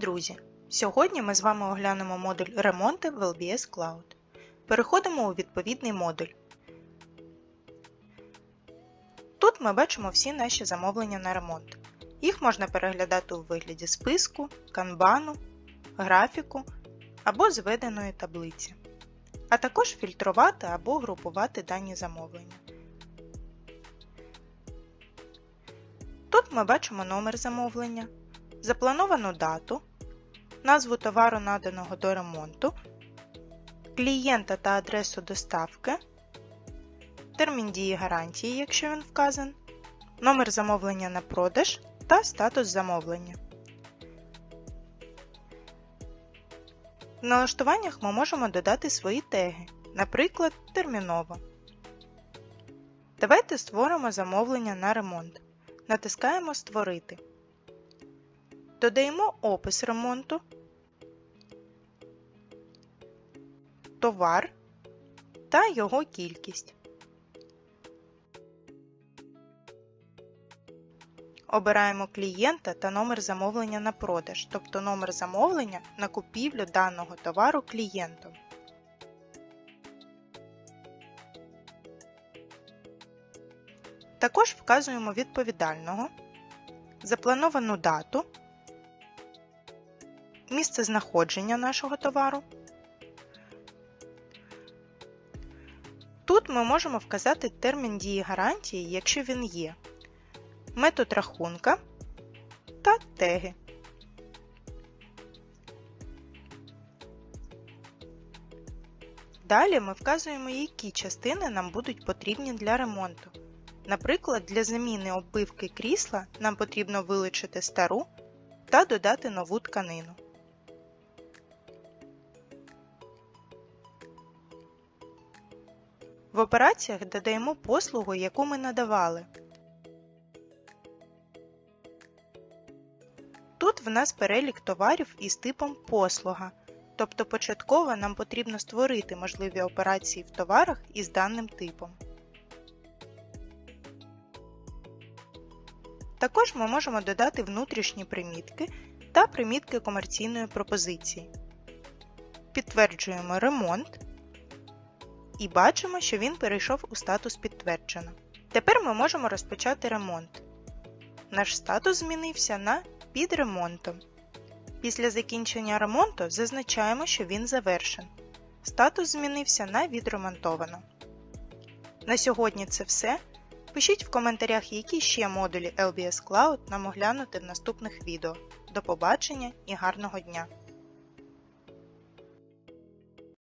друзі! Сьогодні ми з вами оглянемо модуль ремонти в LBS Cloud. Переходимо у відповідний модуль. Тут ми бачимо всі наші замовлення на ремонт. Їх можна переглядати у вигляді списку, канбану, графіку або зведеної таблиці, а також фільтрувати або групувати дані замовлення. Тут ми бачимо номер замовлення, заплановану дату, назву товару наданого до ремонту, клієнта та адресу доставки, термін дії гарантії, якщо він вказан, номер замовлення на продаж та статус замовлення. В налаштуваннях ми можемо додати свої теги, наприклад, терміново. Давайте створимо замовлення на ремонт. Натискаємо Створити. Додаємо опис ремонту, товар та його кількість. Обираємо клієнта та номер замовлення на продаж, тобто номер замовлення на купівлю даного товару клієнтом. Також вказуємо відповідального, заплановану дату, місце знаходження нашого товару. Тут ми можемо вказати термін дії гарантії, якщо він є, метод рахунка та теги. Далі ми вказуємо, які частини нам будуть потрібні для ремонту. Наприклад, для заміни оббивки крісла нам потрібно вилучити стару та додати нову тканину. В операціях додаємо послугу, яку ми надавали. Тут в нас перелік товарів із типом послуга, тобто початково нам потрібно створити можливі операції в товарах із даним типом. Також ми можемо додати внутрішні примітки та примітки комерційної пропозиції. Підтверджуємо ремонт і бачимо, що він перейшов у статус підтверджено. Тепер ми можемо розпочати ремонт. Наш статус змінився на під ремонтом. Після закінчення ремонту зазначаємо, що він завершен. Статус змінився на відремонтовано. На сьогодні це все. Пишіть в коментарях, які ще модулі LBS Cloud нам оглянути в наступних відео. До побачення і гарного дня!